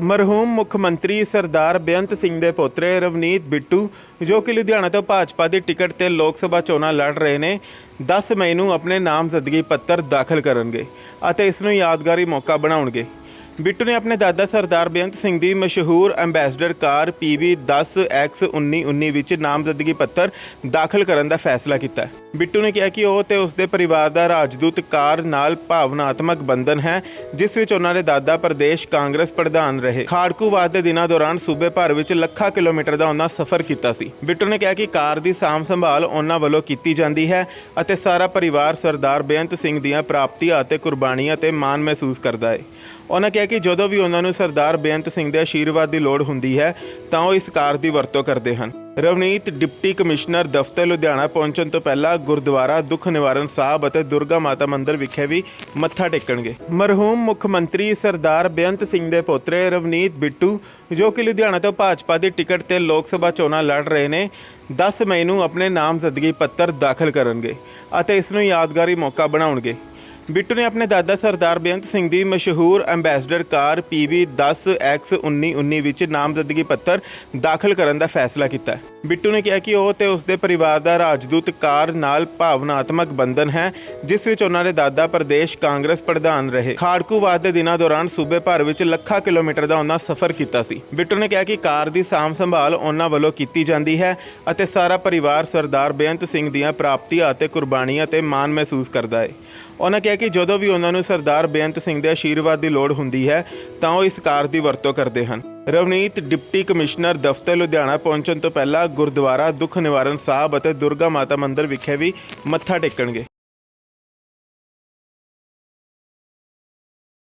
ਮਰਹੂਮ ਮੁੱਖ ਮੰਤਰੀ ਸਰਦਾਰ ਬੇਅੰਤ ਸਿੰਘ ਦੇ ਪੋਤਰੇ ਰਵਨੀਤ ਬਿੱਟੂ, ਜੋ ਕਿ ਲੁਧਿਆਣਾ ਤੋਂ ਭਾਜਪਾ ਦੀ ਟਿਕਟ ਤੇ ਲੋਕ ਸਭਾ ਚੋਣਾਂ ਲੜ ਰਹੇ ਨੇ 10 ਮਈ ਨੂੰ ਆਪਣੇ ਨਾਮਜ਼ਦਗੀ ਪੱਤਰ ਦਾਖਲ ਕਰਨਗੇ ਅਤੇ ਇਸ ਨੂੰ ਯਾਦਗਾਰੀ ਮੌਕਾ ਬਣਾਉਣਗੇ। ਬਿੱਟੂ ਨੇ ਆਪਣੇ ਦਾਦਾ ਸਰਦਾਰ ਬੇਅੰਤ ਸਿੰਘ ਦੀ ਮਸ਼ਹੂਰ ਐਂਬੈਸਡਰ ਕਾਰ PV 10X1919 ਵਿੱਚ ਨਾਮਜ਼ਦਗੀ ਪੱਤਰ ਦਾਖਲ ਕਰਨ ਦਾ ਫੈਸਲਾ ਕੀਤਾ ਬਿੱਟੂ ਨੇ ਕਿਹਾ ਕਿ ਉਹ ਤੇ ਉਸਦੇ ਪਰਿਵਾਰ ਦਾ ਰਾਜਦੂਤ ਕਾਰ ਨਾਲ ਭਾਵਨਾਤਮਕ ਬੰਧਨ ਹੈ, ਜਿਸ ਵਿੱਚ ਉਹਨਾਂ ਦੇ ਦਾਦਾ ਪ੍ਰਦੇਸ਼ ਕਾਂਗਰਸ ਪ੍ਰਧਾਨ ਰਹੇ। ਖਾੜਕੂਵਾਦ ਦੇ ਦਿਨਾਂ ਦੌਰਾਨ ਸੂਬੇ ਭਰ ਵਿੱਚ ਲੱਖਾਂ ਕਿਲੋਮੀਟਰ ਦਾ ਉਹਨਾਂ ਸਫ਼ਰ ਕੀਤਾ ਸੀ। ਬਿੱਟੂ ਨੇ ਕਿਹਾ ਕਿ ਕਾਰ ਦੀ ਸਾਂਭ ਸੰਭਾਲ ਉਹਨਾਂ ਵੱਲੋਂ ਕੀਤੀ ਜਾਂਦੀ ਹੈ ਅਤੇ ਸਾਰਾ ਪਰਿਵਾਰ ਸਰਦਾਰ ਬੇਅੰਤ ਸਿੰਘ ਦੀਆਂ ਪ੍ਰਾਪਤੀਆਂ ਅਤੇ ਕੁਰਬਾਨੀਆਂ ਤੇ ਮਾਣ ਮਹਿਸੂਸ ਕਰਦਾ ਹੈ। ਉਹਨਾਂ ਕਿਹਾ ਕਿ ਜਦੋਂ ਵੀ ਉਹਨਾਂ ਨੂੰ ਸਰਦਾਰ ਬੇਅੰਤ ਸਿੰਘ ਦੇ ਆਸ਼ੀਰਵਾਦ ਦੀ ਲੋੜ ਹੁੰਦੀ ਹੈ, ਤਾਂ ਉਹ ਇਸ ਕਾਰ ਦੀ ਵਰਤੋਂ ਕਰਦੇ ਹਨ। ਰਵਨੀਤ ਡਿਪਟੀ ਕਮਿਸ਼ਨਰ ਦਫ਼ਤਰ ਲੁਧਿਆਣਾ ਪਹੁੰਚਣ ਤੋਂ ਪਹਿਲਾਂ ਗੁਰਦੁਆਰਾ ਦੁੱਖ ਨਿਵਾਰਨ ਸਾਹਿਬ ਅਤੇ ਦੁਰਗਾ ਮਾਤਾ ਮੰਦਿਰ ਵਿਖੇ ਵੀ ਮੱਥਾ ਟੇਕਣਗੇ। ਮਰਹੂਮ ਮੁੱਖ ਮੰਤਰੀ ਸਰਦਾਰ ਬੇਅੰਤ ਸਿੰਘ ਦੇ ਪੋਤਰੇ ਰਵਨੀਤ ਬਿੱਟੂ, ਜੋ ਕਿ ਲੁਧਿਆਣਾ ਤੋਂ ਭਾਜਪਾ ਦੀ ਟਿਕਟ ਤੇ ਲੋਕ ਸਭਾ ਚੋਣਾਂ ਲੜ ਰਹੇ ਨੇ 10 ਮਈ ਨੂੰ ਆਪਣੇ ਨਾਮਜ਼ਦਗੀ ਪੱਤਰ ਦਾਖਲ ਕਰਨਗੇ ਅਤੇ ਇਸ ਨੂੰ ਯਾਦਗਾਰੀ ਮੌਕਾ ਬਣਾਉਣਗੇ। ਬਿੱਟੂ ਨੇ ਆਪਣੇ ਦਾਦਾ ਸਰਦਾਰ ਬੇਅੰਤ ਸਿੰਘ ਦੀ ਮਸ਼ਹੂਰ ਐਂਬੈਸਡਰ ਕਾਰ PV 10X1919 ਵਿੱਚ ਨਾਮਜ਼ਦਗੀ ਪੱਤਰ ਦਾਖਲ ਕਰਨ ਦਾ ਫੈਸਲਾ ਕੀਤਾ ਬਿੱਟੂ ਨੇ ਕਿਹਾ ਕਿ ਉਹ ਤੇ ਉਸਦੇ ਪਰਿਵਾਰ ਦਾ ਰਾਜਦੂਤ ਕਾਰ ਨਾਲ ਭਾਵਨਾਤਮਕ ਬੰਧਨ ਹੈ, ਜਿਸ ਵਿੱਚ ਉਹਨਾਂ ਦੇ ਦਾਦਾ ਪ੍ਰਦੇਸ਼ ਕਾਂਗਰਸ ਪ੍ਰਧਾਨ ਰਹੇ। ਖਾੜਕੂਵਾਦ ਦੇ ਦਿਨਾਂ ਦੌਰਾਨ ਸੂਬੇ ਭਰ ਵਿੱਚ ਲੱਖਾਂ ਕਿਲੋਮੀਟਰ ਦਾ ਉਹਨਾਂ ਸਫ਼ਰ ਕੀਤਾ ਸੀ। ਬਿੱਟੂ ਨੇ ਕਿਹਾ ਕਿ ਕਾਰ ਦੀ ਸਾਂਭ ਸੰਭਾਲ ਉਹਨਾਂ ਵੱਲੋਂ ਕੀਤੀ ਜਾਂਦੀ ਹੈ ਅਤੇ ਸਾਰਾ ਪਰਿਵਾਰ ਸਰਦਾਰ ਬੇਅੰਤ ਸਿੰਘ ਦੀਆਂ ਪ੍ਰਾਪਤੀਆਂ ਅਤੇ ਕੁਰਬਾਨੀਆਂ ਤੇ ਮਾਣ ਮਹਿਸੂਸ ਕਰਦਾ ਹੈ। ਉਹਨਾਂ ਕਿਹਾ ਕਿ ਜਦੋਂ ਵੀ ਉਹਨਾਂ ਨੂੰ ਸਰਦਾਰ ਬੇਅੰਤ ਸਿੰਘ ਦੇ ਆਸ਼ੀਰਵਾਦ ਦੀ ਲੋੜ ਹੁੰਦੀ ਹੈ, ਤਾਂ ਉਹ ਇਸ ਕਾਰ ਦੀ ਵਰਤੋਂ ਕਰਦੇ ਹਨ। ਰਵਨੀਤ ਡਿਪਟੀ ਕਮਿਸ਼ਨਰ ਦਫ਼ਤਰ ਲੁਧਿਆਣਾ ਪਹੁੰਚਣ ਤੋਂ ਪਹਿਲਾਂ ਗੁਰਦੁਆਰਾ ਦੁੱਖ ਨਿਵਾਰਨ ਸਾਹਿਬ ਅਤੇ ਦੁਰਗਾ ਮਾਤਾ ਮੰਦਿਰ ਵਿਖੇ ਵੀ ਮੱਥਾ ਟੇਕਣਗੇ।